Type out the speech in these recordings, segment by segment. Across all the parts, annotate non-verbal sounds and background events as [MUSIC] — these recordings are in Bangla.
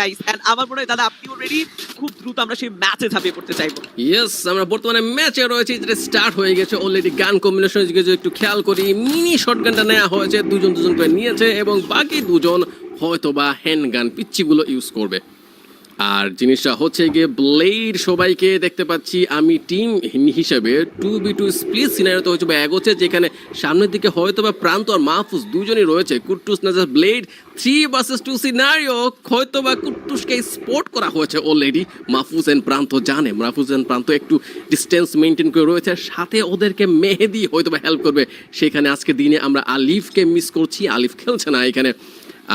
গাইস দাদা খুব দ্রুত আমরা সেই ম্যাচে পড়তে চাইব। ইয়েস আমরা বর্তমানে ম্যাচে রয়েছি, যেটা স্টার্ট হয়ে গেছে অলরেডি গান একটু খেয়াল করি মিনি নেওয়া হয়েছে, দুজন দুজন করে নিয়েছে, এবং বাকি দুজন হয়তো বা হ্যান্ড গান পিচ্ছিগুলো ইউজ করবে। আর জিনিসটা হচ্ছে গিয়ে ব্লেড সবাইকে দেখতে পাচ্ছি আমি টিম হিসেবে টু বি টু স্প্লিট সিনারিতে হচ্ছে বা এগোচ্ছে, যেখানে সামনের দিকে হয়তো বা প্রান্ত আর মাহফুজ দুজনই রয়েছে। কুট্টুস নাজার Blade three versus two scenario হয়তো বা কুট্টুসকে স্পোর্ট করা হয়েছে অলরেডি মাহফুজ এন্ড প্রান্ত জানে, মাহফুজ এন্ড প্রান্ত একটু ডিস্টেন্স মেনটেন করে রয়েছে সাথে ওদেরকে মেহেদি হয়তো বা হেল্প করবে। সেখানে আজকে দিনে আমরা আলিফকে মিস করছি, আলিফ খেলছে না এখানে।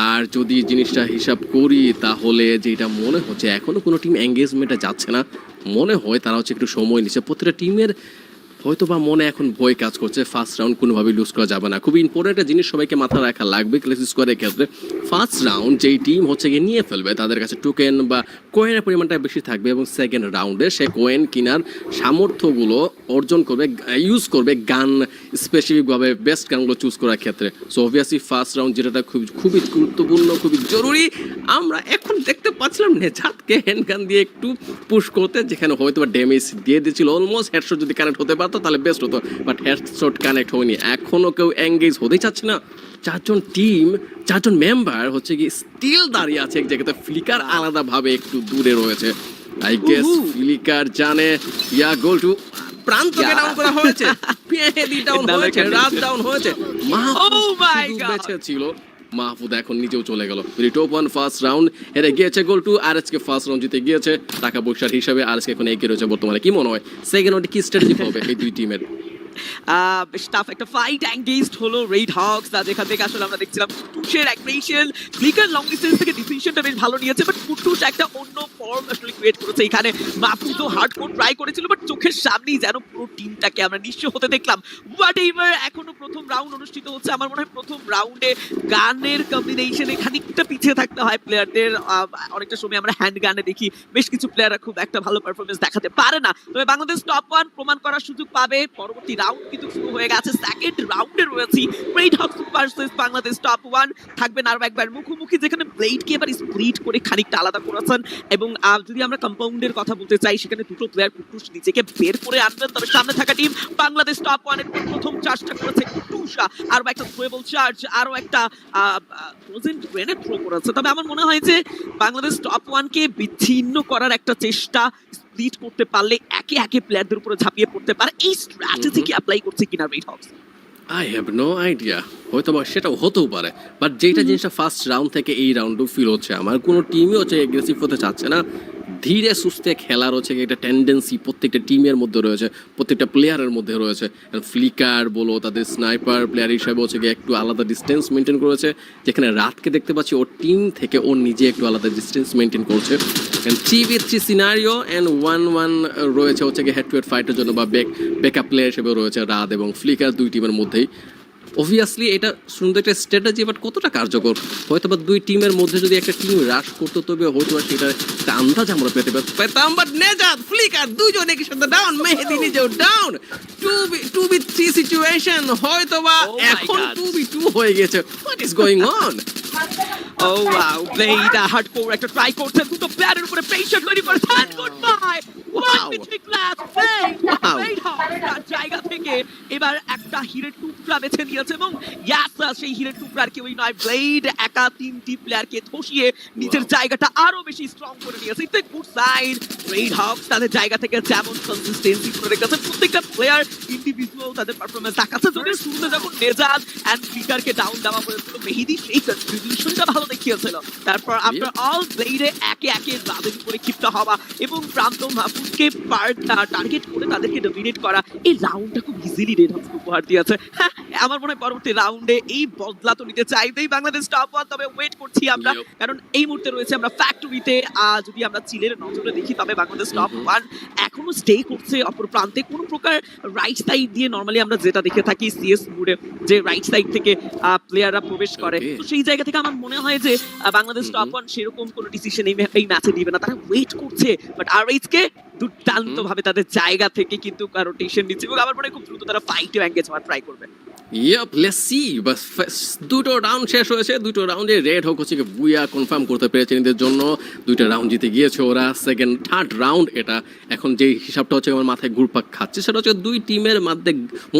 আর যদি জিনিসটা হিসাব করি, তাহলে যেটা মনে হচ্ছে এখনও কোনো টিম এঙ্গেজমেন্টে যাচ্ছে না। মনে হয় তারা হচ্ছে একটু সময় নিচ্ছে। প্রতিটা টিমের হয়তো বা মনে এখন ভয় কাজ করছে ফার্স্ট রাউন্ড কোনোভাবেই লুজ করা যাবে না। খুবই ইম্পর্টেন্ট একটা জিনিস সবাইকে মাথা রাখা লাগবে ক্লাস স্কোয়ারের ক্ষেত্রে। ফার্স্ট রাউন্ড যেই টিম হচ্ছে গিয়ে নিয়ে ফেলবে, তাদের কাছে টোকেন বা কোয়েনের পরিমাণটা বেশি থাকবে এবং সেকেন্ড রাউন্ডে সে কোয়েন কেনার সামর্থ্যগুলো অর্জন করবে ইউজ করবে গান স্পেসিফিকভাবে বেস্ট গানগুলো চুজ করার ক্ষেত্রে। সো অবভিয়াসলি ফার্স্ট রাউন্ড যেটা খুব, খুবই গুরুত্বপূর্ণ, খুবই জরুরি। আমরা এখন দেখতে পাচ্ছিলাম নেজাতকে হ্যান্ড গান দিয়ে একটু পুশ করতে, যেখানে হয়তো ড্যামেজ দিয়ে দিয়েছিল অলমোস্ট হেডশট যদি কানেক্ট হতে পারতো তাহলে বেস্ট হতো। বাট হেডশট কানেক্ট হয়নি। এখনও কেউ এঙ্গেজ হতেই চাচ্ছে না। চারজন টিম চারজন মেম্বার হচ্ছে কি স্টিল দাঁড়িয়ে আছে এক জায়গাতে। ফ্লিকার আলাদাভাবে একটু দূরে রয়েছে। I guess. ফ্লিকার জানে ইয়া গোল টু প্রান্তকে Yeah. ডাউন করা হয়েছে। [LAUGHS] পেহেদি ডাউন হয়েছে রাত ডাউন হয়েছে। মাহফুজ Oh ছিল। মাহফুজ এখন নিজেও চলে গেল। টপ ওয়ান ফার্স্ট রাউন্ড হেরে গিয়েছে গোল টু আর আজকে ফার্স্ট রাউন্ড জিতে গিয়েছে টাকা পয়সার হিসাবে আর আজকে এখন এগিয়ে রয়েছে বর্তমানে। কি মনে হয়? সেকেন্ড রাউন্ডে কি স্ট্র্যাটেজি হবে এই দুই টিমের বেশ একটা ফাইট এঙ্গেজড হলো রেড হক্স আর যেখান থেকে আসলে আমরা দেখছিলাম কুটুসের অ্যাগ্রেশন ফ্লিকার লং ডিস্টেন্স থেকে ডিসিশনটা বেশ ভালো নিয়েছে বাট কুটুস একটা অন্য ফর্ম আসলে ক্রিয়েট করেছে। এখানে মাপু তো হার্ড কোড ট্রাই করেছিল বাট চোখের সামনেই যেন পুরো টিমটাকে আমরা নিঃস্ব হতে দেখলাম। হোয়াট এভার এখনও প্রথম রাউন্ড অনুষ্ঠিত হচ্ছে। আমার মনে হয় প্রথম রাউন্ডে গানের কম্বিনেশনে খানিকটা পিছিয়ে থাকতে হয় প্লেয়ারদের অনেকটা সময় আমরা হ্যান্ড গানে দেখি, বেশ কিছু প্লেয়াররা খুব একটা ভালো পারফরমেন্স দেখাতে পারে না। তবে বাংলাদেশ টপ ওয়ান প্রমাণ করার সুযোগ পাবে। পরবর্তী রাউন্ড কিন্তু শুরু হয়ে গেছে। সেকেন্ড রাউন্ডে রয়েছি। Blade Hawks versus Bangladesh top one থাকবেন আরও একবার মুখোমুখি, যেখানে ব্লেডকে এবার স্প্লিট করে খানিকটা আলাদা করেছেন। এবং যদি আমরা কম্পাউন্ডের কথা বলতে চাই, সেখানে দুটো প্লেয়ার কুটুস নিজেকে বের করে আনবেন। তবে সামনে থাকা টিম বাংলাদেশ টপ ওয়ানের প্রথম চার্জটা করেছে কুটুসা। আরও একটা থ্রোয়েবল চার্জ আরও একটা ফ্রোজেন গ্রেনেড থ্রো করেছে। তবে আমার মনে হয় যে বাংলাদেশ টপ ওয়ানকে বিচ্ছিন্ন করার একটা চেষ্টা স্প্লিট করতে পারলে একে একে প্লেয়ারদের উপরে ঝাঁপিয়ে পড়তে পারে। এই স্ট্র্যাটেজি কি অ্যাপ্লাই করছে কিনা Red Hawks I have no idea হয়তো বা সেটাও হতেও পারে। বাট যেটা জিনিসটা ফার্স্ট রাউন্ড থেকে এই রাউন্ডও ফিল হচ্ছে আমার কোনো টিমই হচ্ছে এগ্রেসিভ হতে চাচ্ছে না। ধীরে সুস্থে খেলার হচ্ছে একটা টেন্ডেন্সি প্রত্যেকটা টিমের মধ্যে রয়েছে প্রত্যেকটা প্লেয়ারের মধ্যে রয়েছে। ফ্লিকার বলো তাদের স্নাইপার প্লেয়ার হিসাবে হচ্ছে গিয়ে একটু আলাদা ডিস্টেন্স মেনটেন করেছে। যেখানে রাতকে দেখতে পাচ্ছি ওর টিম থেকে ওর নিজে একটু আলাদা ডিস্টেন্স মেনটেন করছে। Three with three scenario and one one রয়েছে হচ্ছে গিয়ে হেড টু হেড ফাইটের জন্য বা ব্যাক ব্যাকআপ প্লেয়ার হিসেবে রয়েছে রাত এবং ফ্লিকার দুই টিমের মধ্যেই। অবভিয়াসলি এটা সুন্দর একটা স্ট্র্যাটেজি বাট কতটা কার্যকর? হয়তো বা দুই টিমের মধ্যে যদি একটা টিম রাশ করতো তবে হয়তো বা সেটার একটা আন্দাজ আমরা পেতে পেতাম বাট নেজাত ফ্লিকার দুজন একই সাথে ডাউন মেহেদি নিজেও down two v two v three situation হয়তো বা এখন টু বি টু হয়ে গেছে। What is going on oh wow Blade hard core একটা ট্রাই করছে দুটো প্লেয়ারের উপরে প্রেশার তৈরি করেছেন good bye one Wow. Class তার জায়গা থেকে এবার একটা হিরের টুকরা বেছে নিয়েছে এবং ইয়াস সেই হিরের টুকরার কেউই নয়। ব্লেড একা তিনটি প্লেয়ারকে ধসিয়ে নিজের জায়গাটা আরও বেশি স্ট্রং করে নিয়েছে। It's a good sign Red Hawks তাদের জায়গা থেকে যেমন কনসিস্টেন্সি করে রেখেছে প্রত্যেকটা প্লেয়ার ইন্ডিভিজুয়াল তাদের পারফরমেন্স দেখাচ্ছে। যদি শুরুতে যখন নেজাদ অ্যান্ড ফিকারকে ডাউন দেওয়া হয়েছিল মেহেদি সেই ভালো দেখিয়েছিল। তারপর আফটার অল ব্লেডে একে একে তাদের উপরে ক্ষিপ্ত হওয়া এবং প্রান্ত মাহফুজকে টার্গেট করে তাদেরকে ডমিনেট করা এই রাউন্ডটা খুব ইজিলি রেড হক্স উপহার দিয়েছে। হ্যাঁ আমার মনে হয় পরবর্তী রাউন্ডে এই বদলা তো নিতে চাইবেই বাংলাদেশ টপ ওয়ান তবে ওয়েট করছি আমরা। কারণ এই মুহূর্তে রয়েছে আমরা ফ্যাক্টরিতে যদি আমরা চিলের নজরে দেখি তবে বাংলাদেশ টপ। ওয়ান এখনও স্টে করছে অপর প্রান্তে। কোনো প্রকার রাইট সাইড দিয়ে নর্মালি আমরা যেটা দেখে থাকি সিএস মুডে যে রাইট সাইড থেকে প্লেয়াররা প্রবেশ করে। তো সেই জায়গা থেকে আমার মনে হয় যে বাংলাদেশ টপ ওয়ান সেরকম কোনো ডিসিশন এই ম্যাচে দিবে না। তারা ওয়েট করছে বাট আর কে দুর্দান্ত ভাবে তাদের জায়গা থেকে কিন্তু রোটেশন নিচ্ছে এবং আমার মনে হয় খুব দ্রুত তারা ফাইটে অ্যাঙ্গেজ হওয়ার ট্রাই করবে। ইয়াপ লেটস সি বাস দুটো রাউন্ড শেষ হয়েছে। দুটো রাউন্ডে রেড হোক, হচ্ছে বুয়া কনফার্ম করতে পেরেছে নিজেদের জন্য। দুইটা রাউন্ড জিতে গিয়েছে ওরা। সেকেন্ড থার্ড রাউন্ড এটা এখন যে হিসাবটা হচ্ছে আমার মাথায় ঘুরপাক খাচ্ছে, সেটা হচ্ছে দুই টিমের মধ্যে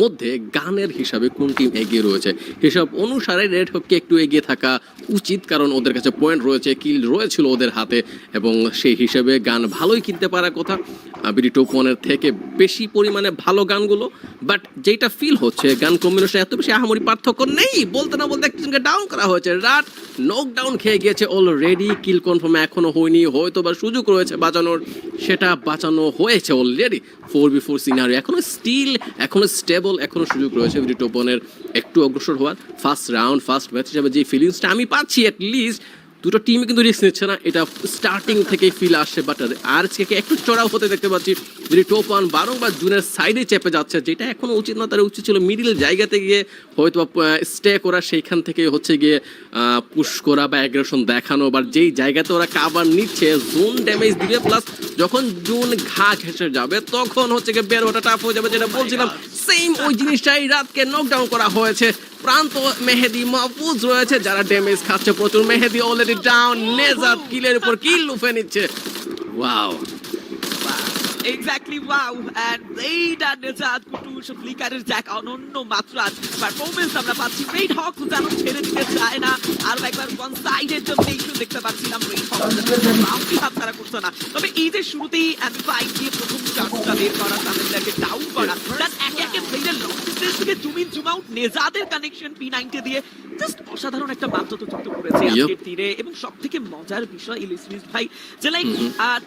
মধ্যে গানের হিসাবে কোন টিম এগিয়ে রয়েছে। হিসাব অনুসারে রেড হোককে একটু এগিয়ে থাকা উচিত, কারণ ওদের কাছে পয়েন্ট রয়েছে কিল রয়েছিল ওদের হাতে, এবং সেই হিসেবে গান ভালোই কিনতে পারার কথা। বিডি টোপনের থেকে বেশি পরিমাণে ভালো গানগুলো বাট যেটা ফিল হচ্ছে, গান কম্বিনেশন এত বেশি আহামরি পার্থক্য নেই? বলতে না বলতে একজনকে ডাউন করা হয়েছে। রাট নক ডাউন খেয়ে গিয়েছে অলরেডি কিল কনফার্ম এখনও হয়নি। হয়তো বা সুযোগ রয়েছে বাঁচানোর। সেটা বাঁচানো হয়েছে already four v four scenario এখনও স্টিল এখনও স্টেবল এখনও সুযোগ রয়েছে রিটোপনের টোপনের। একটু অগ্রসর হওয়ার। ফার্স্ট রাউন্ড ফার্স্ট ম্যাচ হিসাবে যে ফিলিংসটা আমি পাচ্ছি অ্যাট লিস্ট দুটো টিমই কিন্তু রিস্ক নিচ্ছে না। এটা স্টার্টিং থেকেই ফিল আসছে বাট আর একটু চড়াও হতে দেখতে পাচ্ছি, যদি টোপ ওয়ান বারংবার জুনের সাইডে চেপে যাচ্ছে, যেটা এখনও উচিত না, তার উচিত ছিল মিডিল জায়গাতে গিয়ে হয়তো স্টে করা, সেইখান থেকে হচ্ছে গিয়ে পুশ করা বা অ্যাগ্রেশন দেখানো, বা যেই জায়গাতে ওরা কাভার নিচ্ছে জোন ড্যামেজ দিবে প্লাস যখন জোন ঘা ঘেসে যাবে, তখন হচ্ছে গিয়ে বের ওটা টাফ হয়ে যাবে, যেটা বলছিলাম সেম ওই জিনিসটাই রাতকে নকডাউন করা হয়েছে। প্রান্ত মেহেদি মাহফুজ রয়েছে, যারা ড্যামেজ খাচ্ছে, প্রচুর মেহেদি অলরেডি ডাউন নেজাত কিলের উপর কিল লুফে নিচ্ছে। ওয়াও এক্স্যাক্টলি ওয়াও এন্ড এইটা নেজাদ কুটুস ফ্লিকারের জ্যাক অনন্য মাত্রা পারফরমেন্স আমরা পাচ্ছি। রেড হকস যেন ছেড়ে দিতে চায় না। আর একবার ওয়ান সাইডের ডমিনেশন দেখতে পাচ্ছিলাম। রেড হকস বাউন্টি হাত তারা করছে না। তবে এই যে শুরুতেই আমি ফাইট দিয়ে প্রথম চান্সটা বের করা তাদেরকে ডাউন করা। প্লাস একে একে প্লেয়ার থেকে জুম ইন জুম আউট নেজাদের কানেকশন পি নাইনটি দিয়ে জাস্ট অসাধারণ একটা মাত্রা তো যুক্ত করেছে আজকের তীরে। এবং সব থেকে মজার বিষয় ভাই যে লাইক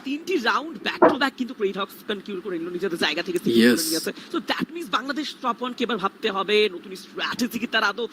তিনটি রাউন্ড ব্যাক টু ব্যাক কিন্তু ক্রেড হক্স কনকিউর করে নিল নিজেদের জায়গা থেকে নিয়েছে। তো that means Bangladesh top one এবার ভাবতে হবে নতুন স্ট্র্যাটেজি কি তারা আদৌ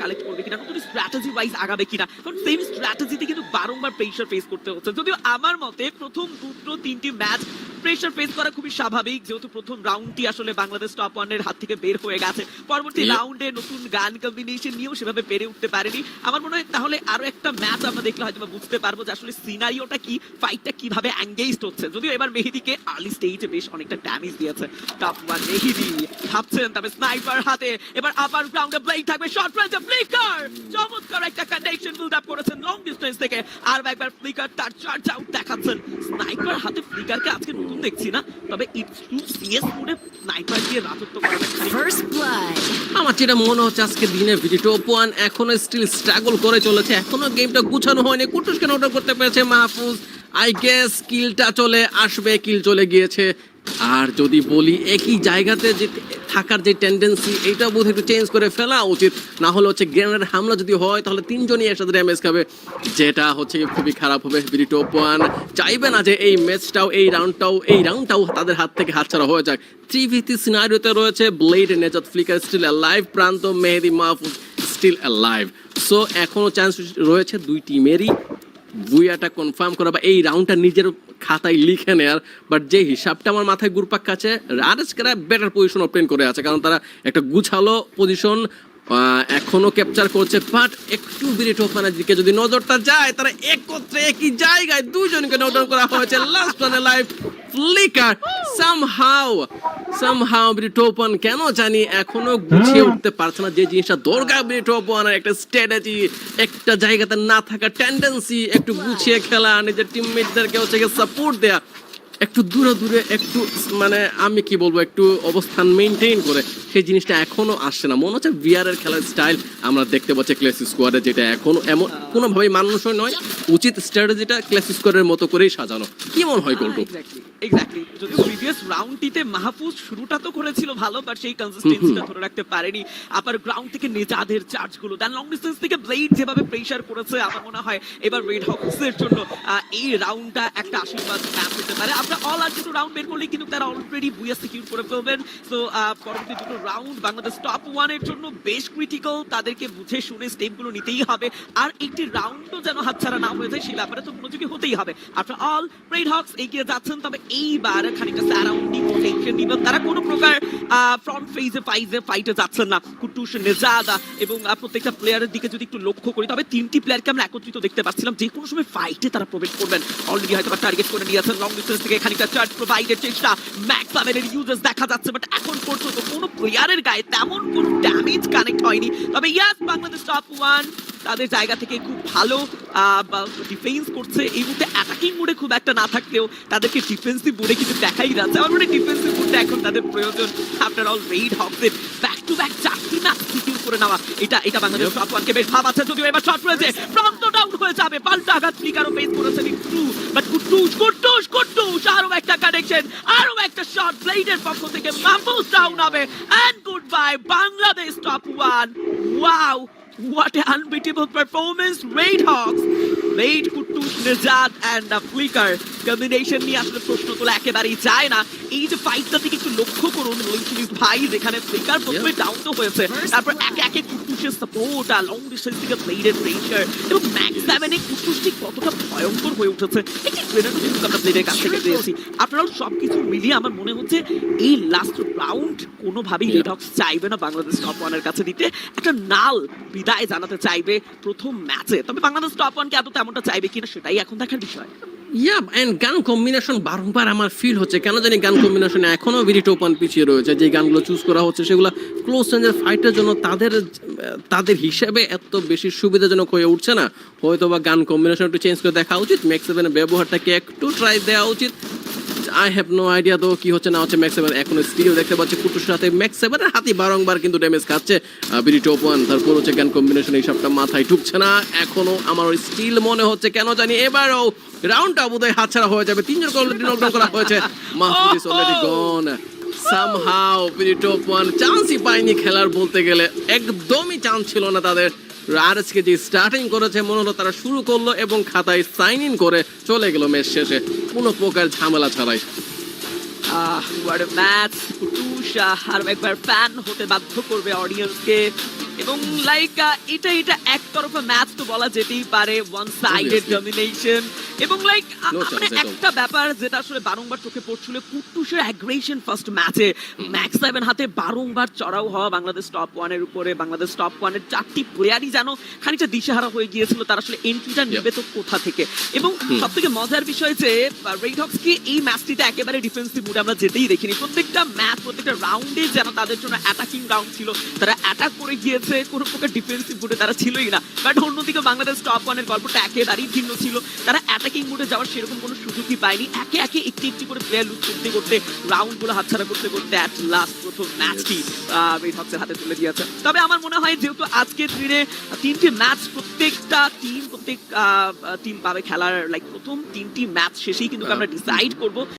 কালেক্ট করবে কিনা নতুন স্ট্র্যাটেজি ওয়াইজ আগাবে কিনা। কারণ সেম স্ট্র্যাটেজিতে কিন্তু বারংবার প্রেশার ফেস করতে হচ্ছে। যদিও আমার মতে প্রথম দুটো তিনটি ম্যাচ প্রেশার ফেস করা খুবই স্বাভাবিক যেহেতু প্রথম রাউন্ডটি আসলে বাংলাদেশ টপ ওয়ানের হাত থেকে বের হয়ে গেছে। পরবর্তী রাউন্ডে নতুন গান কম্বিনেশন নিয়েও সেভাবে পেরে উঠতে পারেনি। আমার মনে হয় তাহলে আরও একটা ম্যাচ আমরা দেখলে হয়তো বুঝতে পারব যে আসলে সিনারিওটা কি ফাইটটা কীভাবে এঙ্গেজড হচ্ছে। যদিও এবার মেহেদিকে আর্লি স্টেজে বেশ অনেকটা ড্যামেজ দিয়েছে। টপ ওয়ান মেহেদি ভাবছেন তবে স্নাইপার হাতে। এবার আপার গ্রাউন্ডে ব্লেড থাকবে। শর্ট রেঞ্জে ফ্লিকার চমৎকার একটা কানেকশন বিল্ড আপ করেছেন লং ডিস্টেন্স থেকে। আর একবার ফ্লিকার তার চার্জ আউট দেখাচ্ছেন। স্নাইপার হাতে ফ্লিকারকে আজকে নতুন দেখছি না তবে ইটস টু সিএস মোডে স্নাইপার দিয়ে রাজত্ব আমার যেটা মনে হচ্ছে আজকে দিনে ভিডিও টপ ওয়ান এখনও স্টিল স্ট্রাগল করে চলেছে। এখনও গেমটা গুছানো হয়নি। কুটুসকে অর্ডার করতে পেরেছে? মাহফুজ আই গেস কিলটা চলে আসবে কিল চলে গিয়েছে। আর যদি বলি একই জায়গাতে যে থাকার যে টেন্ডেন্সি এইটা বোধ একটু চেঞ্জ করে ফেলা উচিত। না হলে হচ্ছে গ্রেনেড হামলা যদি হয়, তাহলে তিনজনই একসাথে ড্যামেজ খাবে। যেটা হচ্ছে খুবই খারাপ হবে। বিডি টপ ওয়ান চাইবে না যে এই ম্যাচটাও এই রাউন্ডটাও এই রাউন্ডটাও তাদের হাত থেকে হাতছাড়া হয়ে যাক। থ্রি ভিত্তি সিনারিওতে রয়েছে ব্লেড নেজাত ফ্লিকার স্টিল লাইভ প্রান্ত Mehedi Mahfuz still live so এখনও চান্স রয়েছে দুই টিমেরই বুয়াটা কনফার্ম করা বা এই রাউন্ডটা নিজের খাতায় লিখে নেয়ার বাট যে হিসাবটা আমার মাথায় গুরপাক কাছে আরএসকেরা বেটার পজিশন অবটেন করে আছে, কারণ তারা একটা গুছালো পজিশন এখনও ক্যাপচার করছে বাট একটু বিরিট ওপেনের দিকে যদি নজরটা যায় তারা একত্রে একই জায়গায় দুইজনকে নজর করা হয়েছে। লাস্ট ওয়ানে লাইভ ফ্লিকার সামহাউ সামহাউ ব্রিটোপন কেন জানি এখনও গুছিয়ে উঠতে পারছে না। যে জিনিসটা দরকার ব্রিটোপনের একটা স্ট্র্যাটেজি একটা জায়গাতে না থাকা টেন্ডেন্সি একটু গুছিয়ে খেলা নিজের টিমমেটদেরকে হচ্ছে সাপোর্ট দেয়া। একটু দূরে দূরে একটু মানে আমি কি বলব একটু অবস্থান মেনটেন করে সেই জিনিসটা এখনও আসছে না। মনে হচ্ছে বিয়ারের এর খেলার স্টাইল আমরা দেখতে পাচ্ছি ক্লাস স্কোয়াডে যেটা এখনও এমন কোনোভাবেই মানুষই নয় উচিত স্ট্র্যাটেজিটা ক্লাস স্কোয়াডের মতো করেই সাজানো। কি মনে হয় গল্প এক্স্যাক্টলি যদিও প্রিভিয়াস রাউন্ডটিতে মাহফুজ শুরুটা তো করেছিল ভালো বাট সেই কনসিস্টেন্সিটা ধরে রাখতে পারেনি। আপার গ্রাউন্ড থেকে নেজাদের চার্জগুলো দেন লং ডিস্টেন্স থেকে ব্লেড যেভাবে প্রেসার করেছে আমার মনে হয় এবার রেড হকসের জন্য এই রাউন্ডটা একটা আশীর্বাদ ম্যাচ হতে পারে। আমরা অল আর দুটো রাউন্ড বের করলেই কিন্তু তারা অলরেডি বুয়া সিকিউর করে ফেলবেন। তো পরবর্তী দুটো রাউন্ড বাংলাদেশ টপ ওয়ানের জন্য বেশ ক্রিটিক্যাল তাদেরকে বুঝে শুনে স্টেপগুলো নিতেই হবে। আর একটি রাউন্ডও যেন হাতছাড়া না হয়ে যায় সেই ব্যাপারে তো মনোযোগী হতেই হবে। আফটার অল রেড হকস এগিয়ে যাচ্ছেন তবে এইবার খানিকটা সারাউন্ডিং টেনশন নিবেন তারা কোনো প্রকার ফ্রন্ট ফেজে ফাইজে ফাইটে যাচ্ছেন না। কুটুস, নেজাদা এবং প্রত্যেকটা প্লেয়ারের দিকে যদি একটু লক্ষ্য করি, তবে তিনটি প্লেয়ারকে আমরা একত্রিত দেখতে পাচ্ছিলাম। যে কোনো সময় ফাইটে তারা প্রবেশ করবেন। অলরেডি হয়তো টার্গেট করে নিয়েছেন। লং ডিস্টেন্স থেকে খানিকটা চার্জ প্রোভাইডের চেষ্টা। ম্যাক্স আমের ইউজেস দেখা যাচ্ছে বাট এখন পর্যন্ত কোনো প্লেয়ারের গায়ে তেমন কোনো ড্যামেজ কানেক্ট হয়নি। তবে ইয়াস বাংলাদেশ টপ ওয়ান তাদের জায়গা থেকে খুব ভালো ডিফেন্স করছে। এই মুহূর্তে অ্যাটাকিং মোডে খুব একটা না থাকলেও তাদেরকে ডিফেন্সিভ মোডে কিন্তু দেখাই যাচ্ছে। আমার মনে ডিফেন্সিভ মোডটা এখন তাদের প্রয়োজন। আফটার অল রেইড হকসের ব্যাক টু ব্যাক চারটি সিকিউর করে নেওয়া এটা এটা বাংলাদেশ টপ ওয়ানকে বেশ ভাব আছে। যদিও এবার শট রয়েছে। প্রান্ত ডাউন হয়ে যাবে। পাল্টা আঘাত ফ্লিকারও ফেস করেছে একটু বাট কুটুস কুটুস কুটুস আরও একটা কানেকশন আরও একটা শট ব্লেডের পক্ষ থেকে মাম্বুস ডাউন হবে। And goodbye Bangladesh top one wow What an unbeatable performance, Raid Hawks! Raid Kutus, Nizad and uh, Flicker combination নিয়ে আসলে প্রশ্ন তোলা একেবারেই যায় না। এই যে ফাইটটা থেকে লক্ষ্য করুন লইচিনিস ভাই যেখানে ফ্লিকার প্রথমে ডাউন তো হয়েছে তারপর একে একে কুটুসের সাপোর্ট আর লং ডিস্টেন্স থেকে প্লেডের প্রেশার এবং ম্যাক্স সেভেনে কুটুস ঠিক কতটা ভয়ঙ্কর হয়ে উঠেছে একটি কিন্তু আমরা কাছ থেকে পেয়েছি। আপনারাও সবকিছু মিলিয়ে আমার মনে হচ্ছে এই লাস্ট রাউন্ড কোনোভাবেই রেড হক্স চাইবে না বাংলাদেশ টপ ওয়ানের কাছে দিতে। একটা নাল বিদায় জানাতে চাইবে প্রথম ম্যাচে তবে বাংলাদেশ টপ ওয়ানকে এত তেমনটা চাইবে কিনা সেটাই এখন দেখার বিষয়। ইয়া এন্ড গান কম্বিনেশন বারংবার আমার ফিল হচ্ছে। কেন জানি গান কম্বিনেশনে এখনও ভেরি টোপান পিছিয়ে রয়েছে। যে গানগুলো চুজ করা হচ্ছে, সেগুলো ক্লোজ রেঞ্জের ফাইটের জন্য তাদের তাদের হিসেবে এত বেশি সুবিধাজনক হয়ে উঠছে না। হয়তো বা গান কম্বিনেশন একটু চেঞ্জ করে দেখা উচিত। ম্যাক্স সেভেনের ব্যবহারটাকে একটু ট্রাই দেওয়া উচিত। আই হ্যাভ নো আইডিয়া তো কি হচ্ছে না হচ্ছে। ম্যাক্স সেভেন এখন স্কিল দেখতে পাচ্ছি কুটুর সাথে ম্যাক্স সেভেনের হাতি বারংবার কিন্তু ড্যামেজ খাচ্ছে। বিডি টপ তারপর হচ্ছে গান কম্বিনেশন এই সবটা মাথায় ঢুকছে না। এখনও আমার স্টিল মনে হচ্ছে। কেন জানি এবারও রাউন্ডটা বোধহয় হাতছাড়া হয়ে যাবে। তিনজন অলরেডি নকডাউন করা হয়েছে। Mahfuz already gone somehow BD top one চান্সই পায়নি খেলার বলতে গেলে। একদমই চান্স ছিল না তাদের। আরএসকে যে স্টার্টিং করেছে মনে হলো তারা শুরু করল এবং খাতায় সাইন ইন করে চলে গেল ম্যাচ শেষে। কোনো প্রকার ঝামেলা ছাড়াই। আহ আহ, আরও একবার ফ্যান হতে বাধ্য করবে অডিয়েন্সকে এবং লাইক এটা এটা একতরফা ম্যাচ তো বলা যেতেই পারে ওয়ান সাইডেড ডমিনেশন এবং লাইক মানে একটা ব্যাপার যেটা আসলে বারংবার চোখে পড়ছিল কুটুসের অ্যাগ্রেশন ফার্স্ট ম্যাচে ম্যাক্স সেভেন হাতে বারংবার চড়াও হওয়া বাংলাদেশ টপ ওয়ানের উপরে বাংলাদেশ টপ ওয়ানের চারটি প্লেয়ারই যেন খানিকটা দিশেহারা হয়ে গিয়েছিল তার আসলে এন্ট্রিটা নেবে তো কোথা থেকে? এবং সব থেকে মজার বিষয় যে রেড হক্সকে এই ম্যাচটিতে একেবারে ডিফেন্সিভ মুডে আমরা যেতেই দেখিনি। প্রত্যেকটা ম্যাচ প্রত্যেকটা রাউন্ডে যেন তাদের জন্য অ্যাটাকিং রাউন্ড ছিল তারা অ্যাটাক করে গিয়েছে। কোনো প্রকার ডিফেন্সিভ মুডে তারা ছিলই না। বাট অন্যদিকে বাংলাদেশ টপ ওয়ানের গল্পটা একেবারেই ভিন্ন ছিল। তারা অ্যাটাকিং মুডে যাওয়ার সেরকম কোনো সুযোগই পায়নি। একে একে একটি একটি করে প্লেয়ার লুজ করতে করতে রাউন্ডগুলো হাতছাড়া করতে করতে অ্যাট লাস্ট প্রথম ম্যাচটি রেড হক্সের হাতে তুলে দিয়েছে। তবে আমার মনে হয় যেহেতু আজকের দিনে তিনটি ম্যাচ প্রত্যেকটা টিম প্রত্যেক টিম পাবে খেলার লাইক প্রথম তিনটি ম্যাচ শেষেই কিন্তু আমরা ডিসাইড করব।